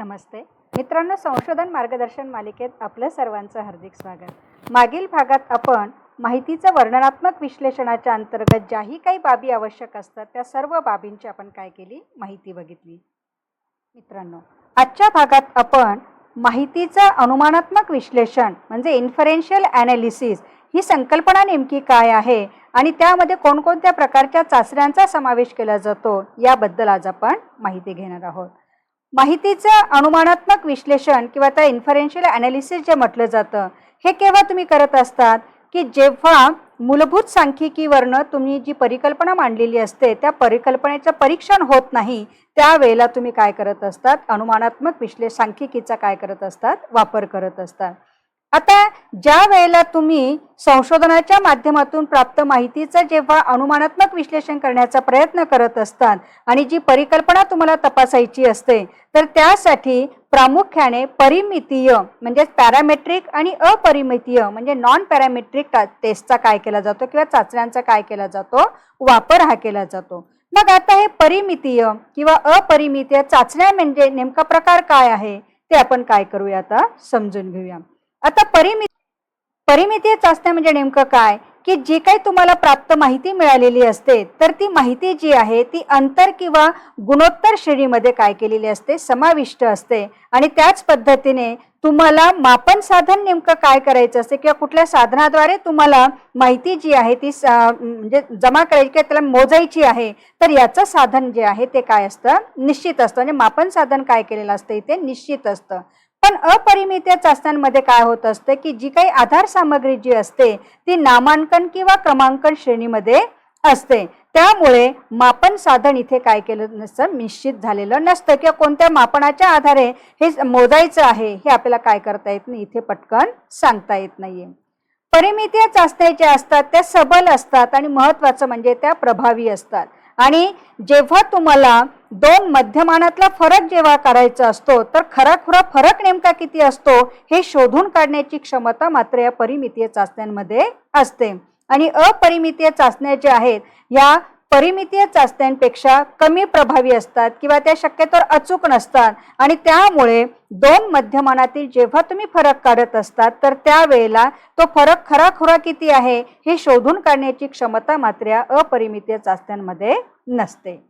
नमस्ते. मित्रांनो संशोधन मार्गदर्शन मालिकेत आपलं सर्वांचं हार्दिक स्वागत. मागील भागात आपण माहितीचं वर्णनात्मक विश्लेषणाच्या अंतर्गत ज्याही काही बाबी आवश्यक असतात त्या सर्व बाबींची आपण काय केली? माहिती बघितली. मित्रांनो आजच्या भागात आपण माहितीचं अनुमानात्मक विश्लेषण म्हणजे इन्फरेन्शियल ॲनालिसिस ही संकल्पना नेमकी काय आहे आणि त्यामध्ये कोणकोणत्या प्रकारच्या चाचण्यांचा समावेश केला जातो याबद्दल आज आपण माहिती घेणार आहोत. माहितीचं अनुमानात्मक विश्लेषण किंवा त्या इन्फरेन्शियल ॲनालिसिस जे म्हटलं जातं हे केव्हा तुम्ही करत असतात? की जेव्हा मूलभूत सांख्यिकीवरनं तुम्ही जी परिकल्पना मांडलेली असते त्या परिकल्पनेचं परीक्षण होत नाही त्यावेळेला तुम्ही काय करत असतात? अनुमानात्मक विश्लेष सांख्यिकीचा काय करत असतात? वापर करत असतात. आता ज्या वेळेला तुम्ही संशोधनाच्या माध्यमातून प्राप्त माहितीचं जेव्हा अनुमानात्मक विश्लेषण करण्याचा प्रयत्न करत असतात आणि जी परिकल्पना तुम्हाला तपासायची असते तर त्यासाठी प्रामुख्याने परिमितीय म्हणजे पॅरामेट्रिक आणि अपरिमितीय म्हणजे नॉन पॅरामेट्रिक टेस्टचा काय केला जातो किंवा चाचण्यांचा काय केला जातो वापर हा केला जातो. मग आता हे परिमितीय किंवा अपरिमितीय चाचण्या म्हणजे नेमका प्रकार काय आहे ते आपण काय करूया आता समजून घेऊया. आता परिमित परिमितीय चाचण्या म्हणजे नेमकं काय? की जी काही तुम्हाला प्राप्त माहिती मिळालेली असते तर ती माहिती जी आहे ती अंतर किंवा गुणोत्तर श्रेणीमध्ये काय केलेली असते समाविष्ट असते. आणि त्याच पद्धतीने तुम्हाला मापन साधन नेमकं काय करायचं असते किंवा कुठल्या साधनाद्वारे तुम्हाला माहिती जी आहे ती म्हणजे जमा करायची किंवा त्याला मोजायची आहे तर याचं साधन जे आहे ते काय असतं? निश्चित असतं. म्हणजे मापन साधन काय केलेलं असतं इथे? निश्चित असतं. पण अपरिमित चाचण्यांमध्ये काय होत असते की जी काही आधार सामग्री जी असते ती नामांकन किंवा क्रमांकन श्रेणीमध्ये असते. त्यामुळे मापन साधन इथे काय केलं नसतं निश्चित झालेलं नसतं. किंवा कोणत्या मापनाच्या आधारे हे मोजायचं आहे हे आपल्याला काय करता येत नाही इथे पटकन सांगता येत नाहीये. परिमितीय चाचण्या ज्या असतात त्या सबल असतात आणि महत्वाचं म्हणजे त्या प्रभावी असतात. आणि जेव्हा तुम्हाला दोन मध्यमानातला फरक जेव्हा करायचा असतो तर खराखुरा फरक नेमका किती असतो हे शोधून काढण्याची क्षमता मात्र या परिमितीय चाचण्यांमध्ये असते. आणि अपरिमितीय चाचण्या ज्या आहेत या परिमितीय चाचण्यांपेक्षा कमी प्रभावी असतात किंवा त्या शक्यतोवर अचूक नसतात. आणि त्यामुळे दोन मध्यमानातील जेव्हा तुम्ही फरक काढत असतात तर त्यावेळेला तो फरक खराखुरा किती आहे हे शोधून काढण्याची क्षमता मात्र या अपरिमितीय चाचण्यांमध्ये नसते.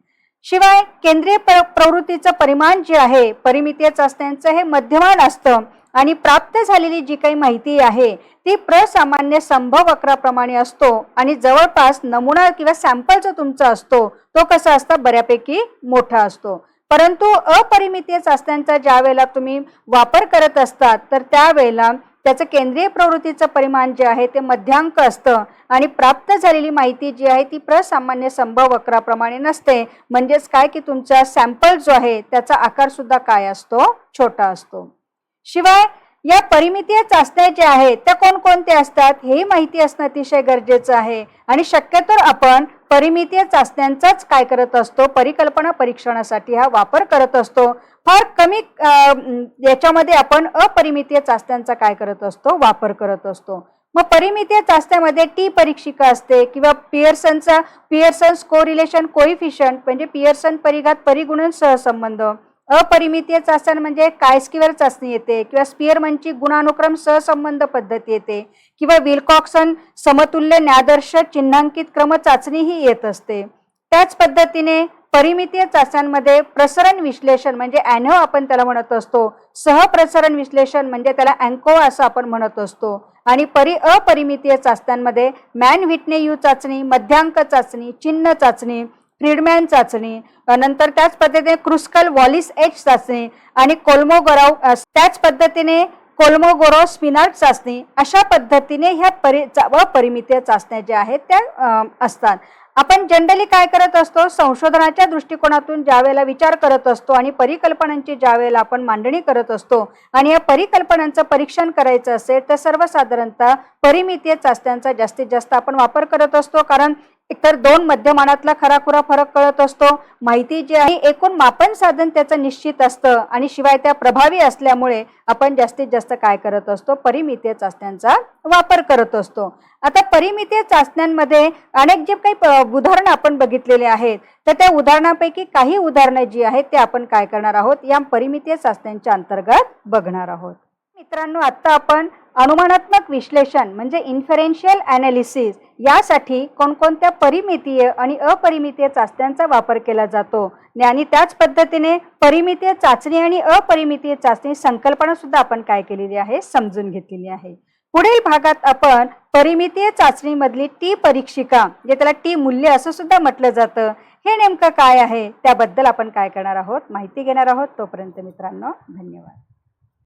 शिवाय केंद्रीय प्र प्रवृत्तीचं परिमाण जे आहे परिमितीय चाचण्यांचं हे मध्यमान असतं आणि प्राप्त झालेली जी काही माहिती आहे ती प्रसामान्य संभव वक्राप्रमाणे असतो आणि जवळपास नमुना किंवा सॅम्पल जो तुमचा असतो तो कसा असतो बऱ्यापैकी मोठा असतो. परंतु अपरिमितीय चाचण्यांचा ज्या वेळेला तुम्ही वापर करत असतात तर त्यावेळेला त्याचं केंद्रीय प्रवृत्तीचं परिमाण जे आहे ते मध्यांक असतं आणि प्राप्त झालेली माहिती जी आहे ती प्रसामान्य संभव वक्राप्रमाणे नसते. म्हणजेच काय की तुमचा सॅम्पल जो आहे त्याचा आकार सुद्धा काय असतो? छोटा असतो. शिवाय या परिमितीय चाचण्या ज्या आहेत त्या कोणकोणत्या असतात हेही माहिती असणं अतिशय गरजेचं आहे. आणि शक्यतो आपण परिमितीय चाचण्यांचाच काय करत असतो परिकल्पना परीक्षणासाठी हा वापर करत असतो. फार कमी याच्यामध्ये आपण अपरिमितीय चाचण्यांचा काय करत असतो वापर करत असतो. मग परिमितीय चाचण्यामध्ये टी परीक्षिका असते किंवा पियर्सनचा पिअर्सन कोरिलेशन कोइफिशंट म्हणजे पियर्सन परिघात परिगुणन सहसंबंध. अपरिमितीय चाचण म्हणजे कायस्किवर चाचणी येते किंवा स्पियरमनची गुणानुक्रम सहसंबंध पद्धती येते किंवा विल्कॉक्सन समतुल्य न्यादर्श चिन्हांकित क्रम चाचणी ही येत असते. त्याच पद्धतीने परिमितीय चाचण्यांमध्ये प्रसरण विश्लेषण म्हणजे ॲन्हो आपण त्याला म्हणत असतो सहप्रसरण विश्लेषण म्हणजे त्याला अँको असं आपण म्हणत असतो आणि परि अपरिमितीय चाचण्यांमध्ये मॅन व्हिटने यू चाचणी मध्यांक चाचणी चिन्ह चाचणी फ्रीडमॅन चाचणी नंतर त्याच पद्धतीने क्रुस्कल वॉलिस एच चाचणी आणि कोल्मोगोराव त्याच पद्धतीने कोल्मोगोरो स्पिनार्ट चाचणी अशा पद्धतीने ह्या परि व अपरिमितीय चाचण्या ज्या आहेत त्या असतात. आपण जनरली काय करत असतो संशोधनाच्या दृष्टिकोनातून ज्या वेळेला विचार करत असतो आणि परिकल्पनांची ज्या वेळेला आपण मांडणी करत असतो आणि या परिकल्पनांचं परीक्षण करायचं असेल तर सर्वसाधारणतः परिमितीय चाचण्यांचा जास्तीत जास्त आपण वापर करत असतो. कारण एकतर दोन मध्यमानातला खराखुरा फरक कळत असतो. माहिती जी आहे एकूण मापन साधन त्याचं निश्चित असतं आणि शिवाय त्या प्रभावी असल्यामुळे आपण जास्तीत जास्त काय करत असतो? परिमितीय चाचण्यांचा वापर करत असतो. आता परिमितीय चाचण्यांमध्ये अनेक जे काही उदाहरणं आपण बघितलेले आहेत तर त्या उदाहरणापैकी काही उदाहरणं जी आहेत ते आपण काय करणार आहोत? या परिमितीय चाचण्यांच्या अंतर्गत बघणार आहोत. मित्रांनो आता आपण अनुमानात्मक विश्लेषण म्हणजे इन्फरेन्शियल ॲनालिसिस यासाठी कोणकोणत्या परिमितीय आणि अपरिमितीय चाचण्यांचा वापर केला जातो. आणि त्याच पद्धतीने परिमितीय चाचणी आणि अपरिमितीय चाचणी संकल्पना सुद्धा आपण काय केलेली आहे? समजून घेतलेली आहे. पुढील भागात आपण परिमितीय चाचणीमधली टी परीक्षिका जे त्याला टी मूल्य असं सुद्धा म्हटलं जातं हे नेमकं काय आहे? त्याबद्दल आपण काय करणार आहोत? माहिती घेणार आहोत. तोपर्यंत मित्रांनो धन्यवाद.